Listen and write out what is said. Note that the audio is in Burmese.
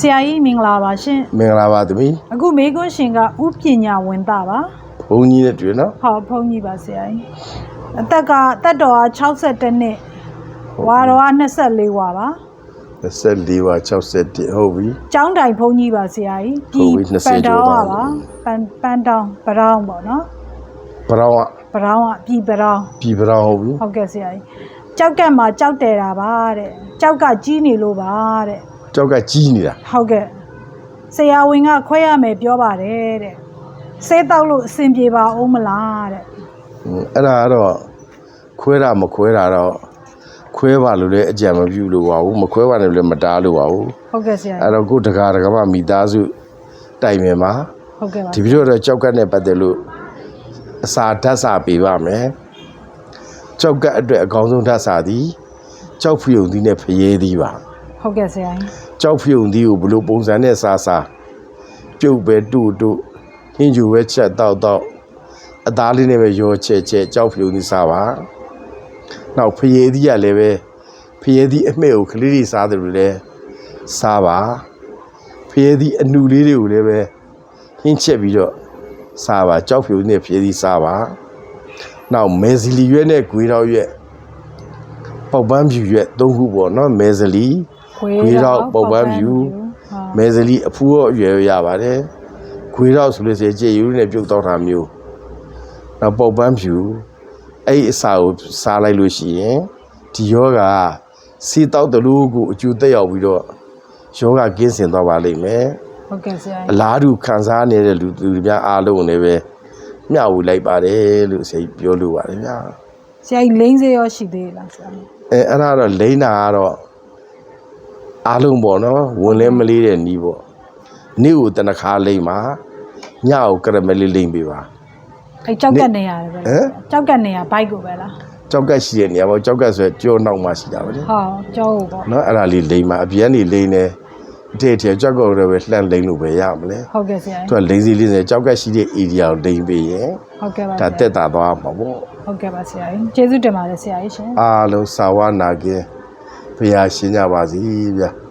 ဆရာကြီးမင်္ဂလာပါရှင်မင်္ဂလာပါသမီးအခုမေကွန်းရှင်ကဥပညာဝင်တာပါဘုန်းကြီးနဲ့တွေ့နော်ဟောဖုန်းကြီးပါဆရာကြီးအသက်ကတက်တော်က62နှစ်ဝါတော်က24ဝါပါ24ဝါ61ဟုတ်ပြီကျောင်းတိုင်ဖုန်းကြီးပါဆရာကြီးဟုတ်ပြီ20ပန်တောင်းကျော်ပါသွားပြီပါပန်ပန်တောင်းပရောင်းပေါ့နော်ဘရောင်းကပရောင်းကပြည်ပရောင်းပြီဘရောင်းဟုတ်ပြီဟုတ်ကဲ့ဆရာကြီးကြောက်ကက်မှာကြောက်တယ်တာပါတဲ့ကြောက်ကကြီးနေလို့ပါတဲ့ ကြောက်ကကြီးနေတာဟုတ်ကဲ့ဆရာဝန်ကခွဲရမယ်ပြောပါတယ်တဲ့ဆေးတောက်လို့အဆင်ပြေပါအောင်မလားတဲ့ဟွန်းအဲ့ဒါကတော့ခွဲတာမခွဲတာတော့ခွဲပါလို့လည်းအကြံမပြုလို့ပါဘူးမခွဲပါနဲ့လည်းမတားလို့ပါဘူးဟုတ်ကဲ့ဆရာအဲ့တော့ကိုယ်တကာတကမမိသားစုတိုင်ပင်မှာဟုတ်ကဲ့ပါဒီပြီးတော့ကြောက်ကတ်နဲ့ပတ်သက်လို့အစာဓာတ်စာပေးပါမယ်ကြောက်ကတ်အတွက်အကောင်းဆုံးဓာတ်စာသည်ကြောက်ဖြူုံသီးနဲ့ဖျဲသီးပါ ဟုတ်ကဲ့ဆရာကြီးကြောက်ဖြုံသီးကိုဘလို့ပုံစံနဲ့စားစားပြုတ်ပဲတူတူဟင်းကျူပဲချက်တောက်တောက်အသားလေးနဲ့ပဲရောချက်ချက်ကြောက်ဖြုံသီးစားပါနောက်ဖျဲသီးကလည်းပဲဖျဲသီးအမှဲ့ကိုကလေးတွေစားတယ်လို့လည်းစားပါဖျဲသီးအနုလေးတွေကိုလည်းပဲဟင်းချက်ပြီးတော့စားပါကြောက်ဖြုံသီးနဲ့ဖျဲသီးစားပါနောက်မဲဇီလီရွက်နဲ့ဂွေတော်ရွက်ပေါက်ပန်းဖြူရွက်သုံးခုပေါ့နော်မဲဇလီ ခွေးတော့ပုပ်ပန်းဖြူဟာမဲဇလီအဖူးရောအရွယ်ရောရပါတယ်ခွေးတော့ဆိုလို့ရှိရင်ကြည်ယူနဲ့ပြုတ်တော့တာမျိုးနောက်ပုပ်ပန်းဖြူအဲ့ဒီအစာကိုစားလိုက်လို့ရှိရင်ဒီယောဂစီတောက်တလူကိုအကျိုးတက်ရောက်ပြီးတော့ယောဂကင်းစင်သွားပါလိမ့်မယ်ဟုတ်ကဲ့ဆရာအကြီးလားတူခံစားနေတဲ့လူသူများအားလုံးလည်းပဲမျှဝေလိုက်ပါတယ်လို့စိတ်ပြောလို့ပါတယ်ဗျာဆရာကြီးလိမ့်စေရောရှိသေးလားဆရာကြီးအဲအဲ့ဒါတော့လိမ့်တာကတော့ အားလုံးပေါ့နော်ဝင်လဲမလေးတဲ့နီးပေါ့နေ့ကိုတနခါလိမ့်ပါညကိုကရမလေးလိမ့်ပေးပါအဲ့ကြောက်ကက်နေရတယ်ပဲဟမ်ကြောက်ကက်နေရဘိုက်ကိုပဲလားကြောက်ကက်ရှိတဲ့နေရာပေါ့ကြောက်ကက်ဆိုကြောနောက်မှရှိတာပဲလေဟောကြောကိုပေါ့နော်အဲ့ဒါလေးလိမ့်ပါအပြန်နေလိမ့်နေအတေတေကြောက်ကောက်တော့ပဲလှန့်လိမ့်လို့ပဲရမလဲဟုတ်ကဲ့ဆရာသူကြီးကလိမ့်စီလေးစကြောက်ကက်ရှိတဲ့ area ကိုလိမ့်ပေးရင်ဟုတ်ကဲ့ပါဒါတက်တာသွားမှာပေါ့ဟုတ်ကဲ့ပါဆရာကြီးကျေးဇူးတင်ပါတယ်ဆရာကြီးရှင်အားလုံးစာဝနာကင်း ဘုရားရှင်ကြပါစီဗျာ